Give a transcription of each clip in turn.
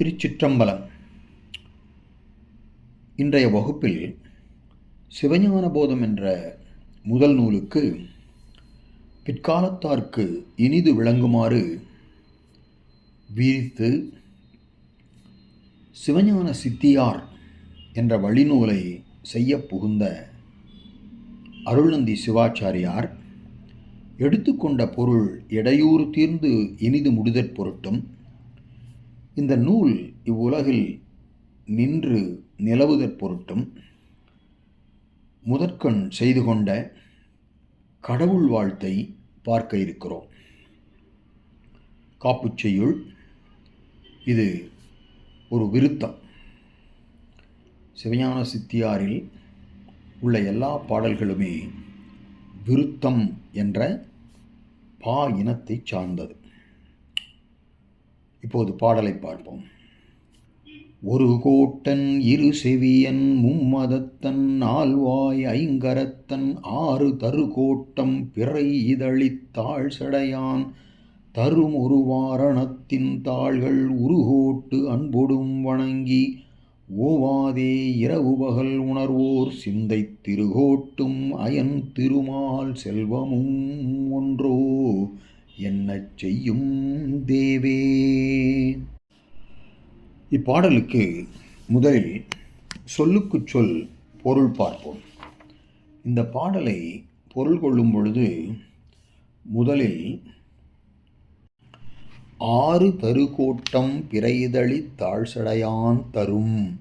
திருச்சிற்றம்பலம். இன்றைய வகுப்பில் சிவஞான போதம் என்ற முதல் நூலுக்கு பிற்காலத்தார்க்கு இனிது விளங்குமாறு விரித்து சிவஞான சித்தியார் என்ற வழிநூலை செய்ய புகுந்த அருள்நந்தி சிவாச்சாரியார் எடுத்துக்கொண்ட பொருள் இடையூறு தீர்ந்து இனிது முடிதற் பொருட்டும் இந்த நூல் இவ்வுலகில் நின்று நிலவுதற் பொருட்டும் முதற்கண் செய்து கொண்ட கடவுள் வாழ்த்தை பார்க்க இருக்கிறோம். காப்புச்செய்யுள் இது ஒரு விருத்தம். சிவஞான சித்தியாரில் உள்ள எல்லா பாடல்களுமே விருத்தம் என்ற பா இனத்தை சார்ந்தது. இப்போது பாடலை பார்ப்போம். ஒரு கோட்டன் இரு செவியன் மும்மதத்தன் ஆழ்வாய் ஐங்கரத்தன் ஆறு தரு கோட்டம் பிறை இதழித்தாள் சடையான் தரும் ஒரு வாரணத்தின் தாள்கள் உருகோட்டு அன்பொடும் வணங்கி ஓவாதே இரவு பகல் உணர்வோர் சிந்தை திருகோட்டும் அயன் திருமால் செல்வமும் ஒன்றோ என்ன செய்யும் தேவே? இப்பாடலுக்கு முதலில் சொல்லுக்கு சொல் பொருள் பார்ப்போம். இந்த பாடலை பொருள் கொள்ளும் பொழுது முதலில் ஆறு தருகோட்டம் பிறைதளி தாழ்சடையான் தரும்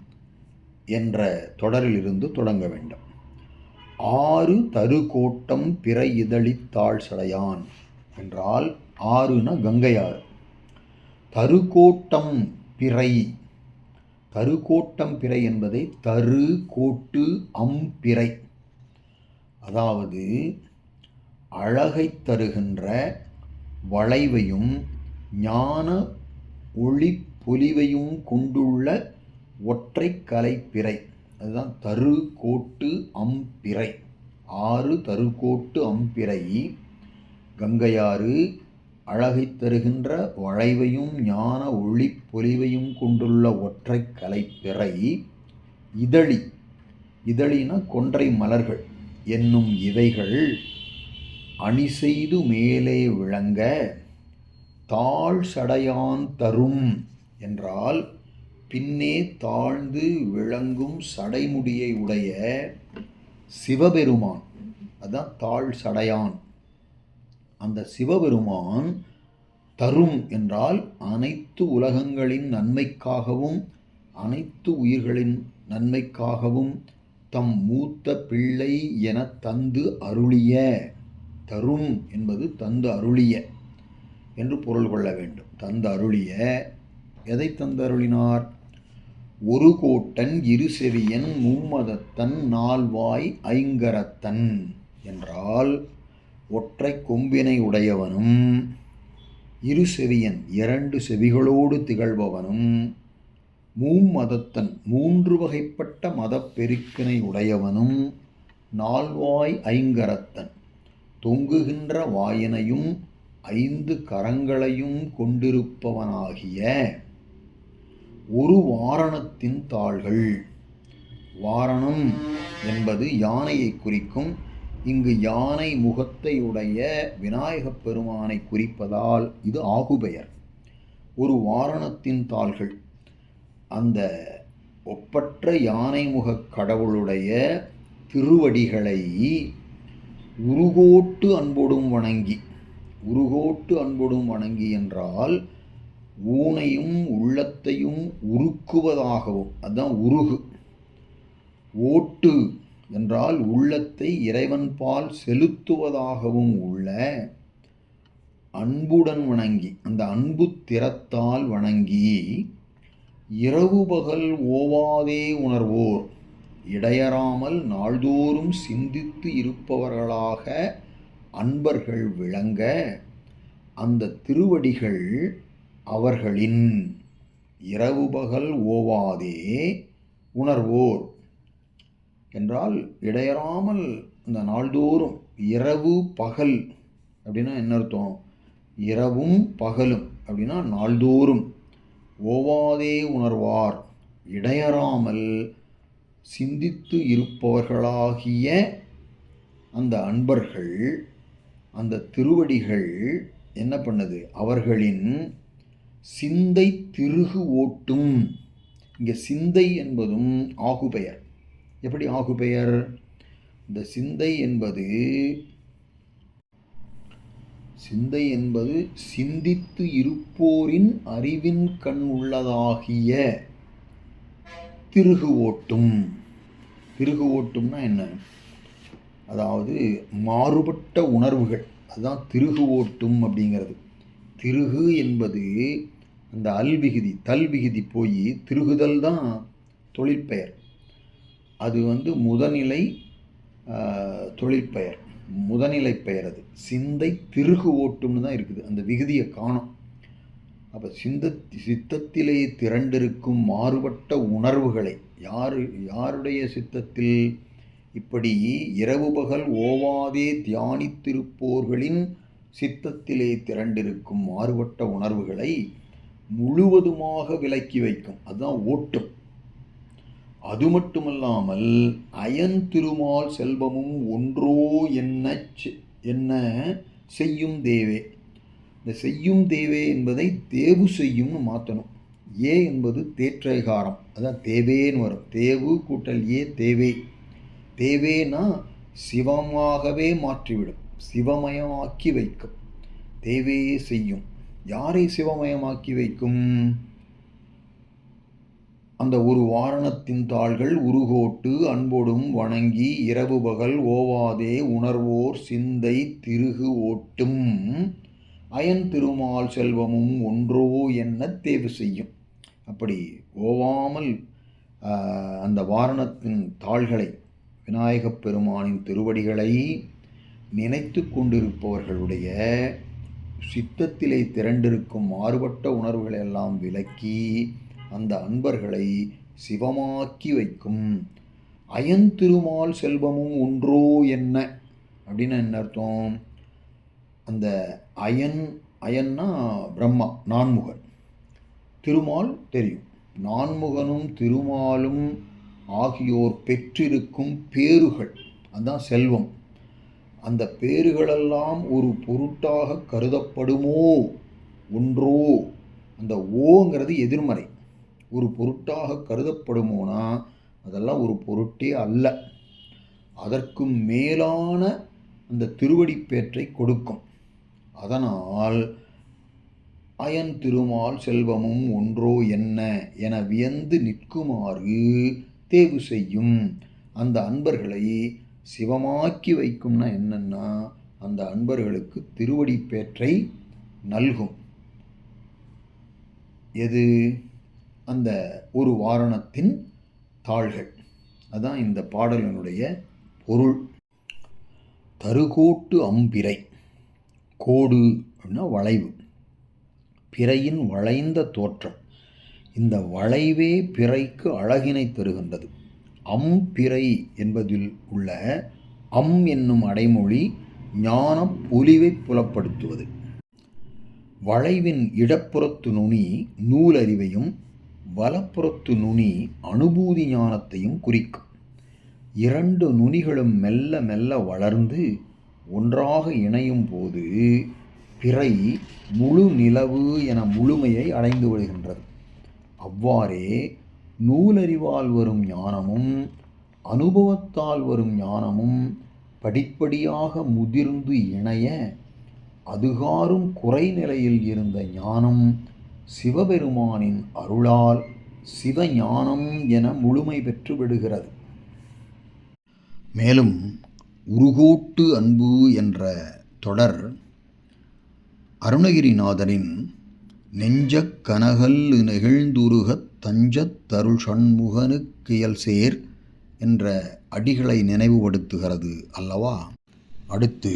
என்ற தொடரிலிருந்து தொடங்க வேண்டும். ஆறு தருகோட்டம் பிற இதழி தாழ்சடையான். என்றால் ஆறுனா கங்கை ஆறு தருக்கோட்டம் பிறை. தருக்கோட்டம் பிறை என்பதை தரு கோட்டு அம்பிறை அதாவது அழகை தருகின்ற வளைவையும் ஞான ஒளி பொலிவையும் கொண்டுள்ள ஒற்றை கலைப்பிறை அதுதான் தரு கோட்டு அம்பிறை ஆறு தருக்கோட்டு அம்பிறை கங்கையாறு அழகை தருகின்ற வளைவையும் ஞான ஒளி பொலிவையும் கொண்டுள்ள ஒற்றை கலைப்பிறை இதழி. இதழின கொன்றை மலர்கள் என்னும் இவைகள் அணி செய்து மேலே விளங்க தாழ் சடையான் தரும் என்றால் பின்னே தாழ்ந்து விளங்கும் சடைமுடியை உடைய சிவபெருமான் அதான் தாழ் சடையான். அந்த சிவபெருமான் தரும் என்றால் அனைத்து உலகங்களின் நன்மைக்காகவும் அனைத்து உயிர்களின் நன்மைக்காகவும் தம் மூத்த பிள்ளை என தந்து அருளிய தரும் என்பது தந்து அருளிய என்று பொருள் கொள்ள வேண்டும். தந்து அருளிய எதை தந்தருளினார் ஒரு கோட்டன் இரு செவியன் மும்மதத்தன் நால்வாய் ஐங்கரத்தன் என்றால் ஒற்றை கொம்பினை உடையவனும் இரு செவியன் இரண்டு செவிகளோடு திகழ்பவனும் மூமதத்தன் மூன்று வகைப்பட்ட மதப்பெருக்கினை உடையவனும் நால்வாய் ஐங்கரத்தன் தொங்குகின்ற வாயினையும் ஐந்து கரங்களையும் கொண்டிருப்பவனாகிய ஒரு வாரணத்தின் தாள்கள். வாரணம் என்பது யானையை குறிக்கும் இங்கு யானை முகத்தை உடைய விநாயகப் பெருமானை குறிப்பதால் இது ஆகுபெயர். ஒரு வாரணத்தின் தாள்கள். அந்த ஒப்பற்ற யானை முகக் கடவுளுடைய திருவடிகளை உருகோட்டு அன்பொடும் வணங்கி உருகோட்டு அன்பொடும் வணங்கி என்றால் ஊனையும் உள்ளத்தையும் உருக்குவதாகவும் அதுதான் உருகு. ஓட்டு என்றால் உள்ளத்தை இறைவன் பால் செலுத்துவதாகவும் உள்ள அன்புடன் வணங்கி அந்த அன்பு திறத்தால் வணங்கி இரவு பகல் ஓவாதே உணர்வோர் இடையறாமல் நாள்தோறும் சிந்தித்து இருப்பவர்களாக அன்பர்கள் விளங்க அந்த திருவடிகள் அவர்களின் இரவு பகல் ஓவாதே உணர்வோர். என்றால் இடையறாமல் இந்த நாள்தோறும் இரவு பகல் அப்படின்னா என்ன அர்த்தம்? இரவும் பகலும் அப்படின்னா நாள்தோறும். ஓவாதே உணர்வார். இடையறாமல் சிந்தித்து இருப்பவர்களாகிய அந்த அன்பர்கள் அந்த திருவடிகள் என்ன பண்ணுது? அவர்களின் சிந்தை திருகு ஓட்டும். இங்கே சிந்தை என்பதும் ஆகுபெயர். எப்படி ஆகுபெயர் இந்த சிந்தை என்பது சிந்தை என்பது சிந்தித்து இருப்போரின் அறிவின் கண் உள்ளதாகிய திருகு ஓட்டும். திருகு ஓட்டும்னா என்ன? அதாவது மாறுபட்ட உணர்வுகள். அதுதான் திருகு ஓட்டும் அப்படிங்கிறது. திருகு என்பது அந்த அல்விகுதி தல்விகுதி போய் திருகுதல் தான் தொழிற்பெயர். அது வந்து முதநிலை தொழிற்பெயர். முதநிலை பெயர் அது. சிந்தை திருகு ஓட்டும்னு தான் இருக்குது. அந்த விகுதியை காணும். அப்போ சிந்த சித்தத்திலே திரண்டிருக்கும் மாறுபட்ட உணர்வுகளை யார் யாருடைய சித்தத்தில் இப்படி இரவு பகல் ஓவாதே தியானித்திருப்போர்களின் சித்தத்திலே திரண்டிருக்கும் மாறுபட்ட உணர்வுகளை முழுவதுமாக விலக்கி வைக்கும். அதுதான் ஓட்டும். அது மட்டுமல்லாமல் அயன் திருமால் செல்வமும் ஒன்றோ என்ன என்ன செய்யும் தேவே. இந்த செய்யும் தேவே என்பதை தேவு செய்யும்னு மாற்றணும் ஏ என்பது தேற்றைகாரம். அதான் தேவேன்னு வரும். தேவு கூட்டல் ஏ தேவே. தேவேனா சிவமாகவே மாற்றிவிடும். சிவமயமாக்கி வைக்கும். தேவே செய்யும். யாரை சிவமயமாக்கி வைக்கும்? அந்த ஒரு வாரணத்தின் தாள்கள் உருகோட்டு அன்போடும் வணங்கி இரவு பகல் ஓவாதே உணர்வோர் சிந்தை திருகு ஓட்டும். அயன் திருமால் செல்வமும் ஒன்றோ என்ன தேவை செய்யும். அப்படி ஓவாமல் அந்த வாரணத்தின் தாள்களை விநாயகப் பெருமானின் திருவடிகளை நினைத்து கொண்டிருப்பவர்களுடைய சித்தத்திலே திரண்டிருக்கும் மாறுபட்ட உணர்வுகளை எல்லாம் விலக்கி அந்த அன்பர்களை சிவமாக்கி வைக்கும். அயன் திருமால் செல்வமும் ஒன்றோ என்ன? அப்படின்னு என்ன அர்த்தம்? அந்த அயன் அயன்னா பிரம்மா நான்முகன். திருமால் தெரியும். நான்முகனும் திருமாலும் ஆகியோர் பெற்றிருக்கும் பேறுகள். அதுதான் செல்வம். அந்த பேறுகளெல்லாம் ஒரு பொருட்டாக கருதப்படுமோ? ஒன்றோ? அந்த ஓங்கிறது எதிர்மறை. ஒரு பொருட்டாக கருதப்படுமோனா? அதெல்லாம் ஒரு பொருட்டே அல்ல. அதற்கும் மேலான அந்த திருவடிப்பேற்றை கொடுக்கும். அதனால் அயன் திருமால் செல்வமும் ஒன்றோ என்ன என வியந்து நிற்குமாறு தேவு செய்யும் அந்த அன்பர்களை சிவமாக்கி வைக்கும்னா என்னென்னா அந்த அன்பர்களுக்கு திருவடிப்பேற்றை நல்கும். எது? அந்த ஒரு வாரணத்தின் தாள்கள். அதான் இந்த பாடலினுடைய பொருள். தருகோட்டு அம்பிரை கோடு அப்படின்னா வளைவு. பிறையின் வளைந்த தோற்றம். இந்த வளைவே பிறைக்கு அழகினை தருகின்றது. அம்பிறை என்பதில் உள்ள அம் என்னும் அடைமொழி ஞான பொலிவை புலப்படுத்துவது. வளைவின் இடப்புறத்து நுனி நூலறிவையும் வலப்புறத்து நுனி அனுபூதி ஞானத்தையும் குறிக்கும். இரண்டு நுனிகளும் மெல்ல மெல்ல வளர்ந்து ஒன்றாக இணையும் போது பிறை முழு நிலவு என முழுமையை அடைந்து விடுகின்றது. அவ்வாறே நூலறிவால் வரும் ஞானமும் அனுபவத்தால் வரும் ஞானமும் படிப்படியாக முதிர்ந்து இணைய அதுகாரும் குறைநிலையில் இருந்த ஞானம் சிவபெருமானின் அருளால் சிவஞானம் என முழுமை பெற்று விடுகிறது மேலும் உருகோட்டு அன்பு என்ற தொடர் அருணகிரிநாதனின் நெஞ்சக் கனகல் நெகிழ்ந்துருகத் தஞ்சத்தருள் சண்முகனுக்கியல் சேர் என்ற அடிகளை நினைவுபடுத்துகிறது அல்லவா? அடுத்து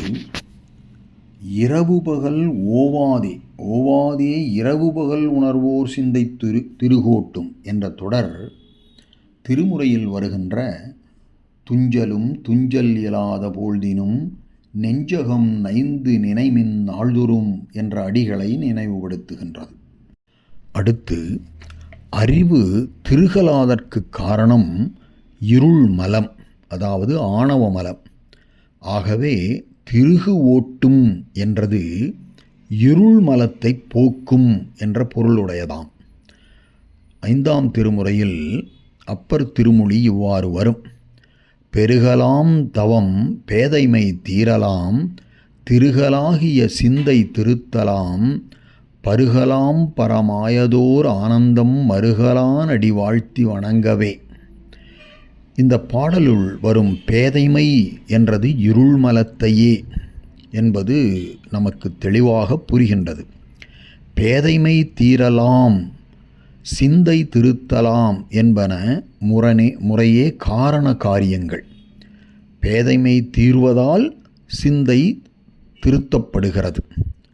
இரவு பகல் ஓவாதே ஓவாதே இரவு பகல் உணர்வோர் சிந்தை திரு திருகோட்டும் என்ற தொடர் திருமுறையில் வருகின்ற துஞ்சலும் துஞ்சல் இயலாத போழ்தினும் நெஞ்சகம் நைந்து நினைமின் நாள்தொறும் என்ற அடிகளை நினைவுபடுத்துகின்றது. அடுத்து அறிவு திருகலாதற்கு காரணம் இருள் மலம் அதாவது ஆணவ மலம். ஆகவே திருகு ஓட்டும் என்றது இருள் மலத்தை போக்கும் என்ற பொருளுடையதாம். ஐந்தாம் திருமுறையில் அப்பர் திருமொழி இவ்வாறு வரும். பெருகலாம் தவம் பேதைமை தீரலாம் திருகலாகிய சிந்தை திருத்தலாம் பருகலாம் பரமாயதோர் ஆனந்தம் மருகலான் அடி வாழ்த்தி வணங்கவே. இந்த பாடலுள் வரும் பேதைமை என்றது இருள் மலத்தையே என்பது நமக்கு தெளிவாக புரிகின்றது. பேதைமை தீரலாம் சிந்தை திருத்தலாம் என்பன முரணே முறையே காரண காரியங்கள். பேதைமை தீர்வதால் சிந்தை திருத்தப்படுகிறது.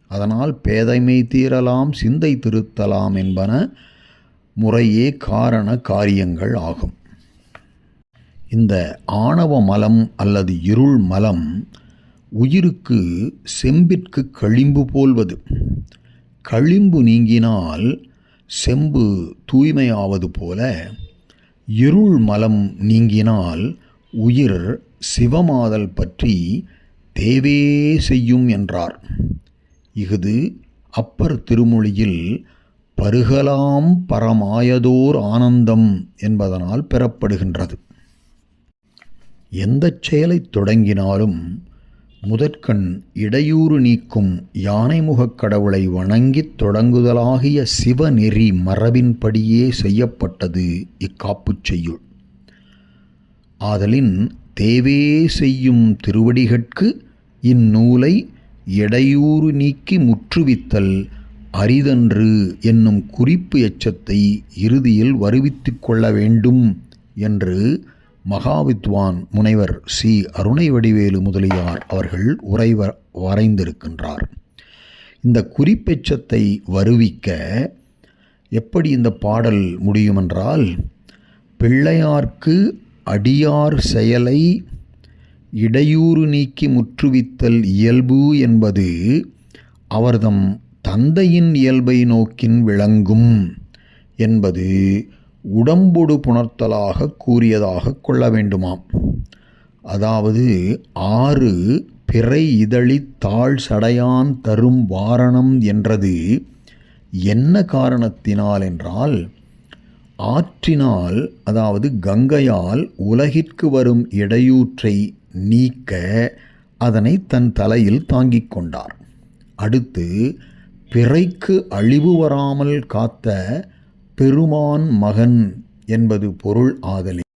அதனால் பேதைமை தீரலாம் சிந்தை திருத்தலாம் என்பன முறையே காரண காரியங்கள் ஆகும். இந்த ஆணவ மலம் அல்லது இருள் மலம் உயிருக்கு செம்பிற்கு களிம்பு போல்வது. களிம்பு நீங்கினால் செம்பு தூய்மையாவது போல இருள் மலம் நீங்கினால் உயிர் சிவமாதல் பற்றி தேவே செய்யும் என்றார். இஃது அப்பர் திருமொழியில் பருகலாம் பரமாயதோர் ஆனந்தம் என்பதனால் பெறப்படுகின்றது. எந்த செயலைத் தொடங்கினாலும் முதற்கண் இடையூறு நீக்கும் யானைமுகக் கடவுளை வணங்கித் தொடங்குதலாகிய சிவநெறி மரபின்படியே செய்யப்பட்டது இக்காப்புச் செய்யுள். ஆதலின் தேவே செய்யும் திருவடிகட்கு இந்நூலை இடையூறு நீக்கி முற்றுவித்தல் அரிதன்று என்னும் குறிப்பு எச்சத்தை இறுதியில் வருவித்துக் கொள்ள வேண்டும் என்று மகாவித்வான் முனைவர் சி. அருணை வடிவேலு முதலியார் அவர்கள் உரை வரைந்திருக்கின்றார். இந்த குறிப்பெச்சத்தை வருவிக்க எப்படி இந்த பாடல் முடியுமென்றால் பிள்ளையார்க்கு அடியார் செயலை இடையூறு நீக்கி முற்றுவித்தல் இயல்பு என்பது அவர்தம் தந்தையின் இயல்பை நோக்கின் விளங்கும் என்பது உடம்பொடு புணர்த்தலாக கூறியதாக கொள்ள வேண்டுமாம். அதாவது ஆறு பிறை இதழி தாழ் சடையான் தரும் வாரணம் என்றது என்ன காரணத்தினால் என்றால் ஆற்றினால் அதாவது கங்கையால் உலகிற்கு வரும் இடையூற்றை நீக்க அதனை தன் தலையில் தாங்கிக் கொண்டார். அடுத்து பிறைக்கு அழிவு வராமல் காத்த பெருமான் மகன் என்பது பொருள் ஆதலில்